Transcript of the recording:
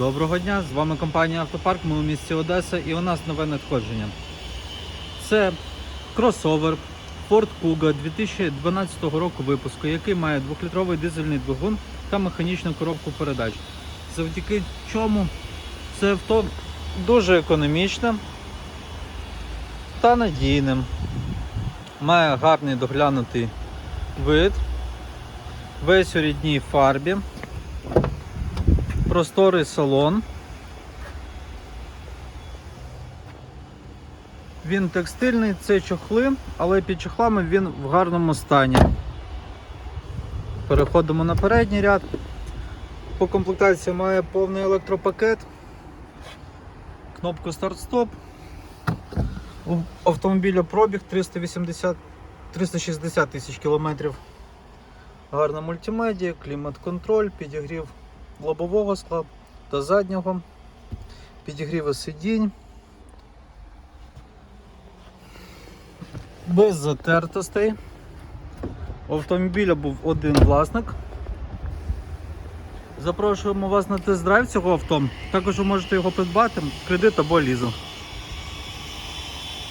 Доброго дня! З вами компанія Автопарк. Ми у місті Одеса і у нас нове надходження. Це кросовер Ford Kuga 2012 року випуску, який має 2-літровий дизельний двигун та механічну коробку передач. Завдяки чому це авто дуже економічне та надійним. Має гарний доглянутий вид, весь у рідній фарбі просторий салон. Він текстильний, це чохли, але під чохлами він в гарному стані. Переходимо на передній ряд. По комплектації має повний електропакет, кнопку старт-стоп. У автомобіля пробіг 380 360 тисяч кілометрів. Гарна мультимедія, клімат-контроль, підігрів лобового скла та заднього, підігріви сидінь. Без затертостей. У автомобіля був один власник. Запрошуємо вас на тест-драйв цього авто. Також ви можете його придбати кредит або лізинг.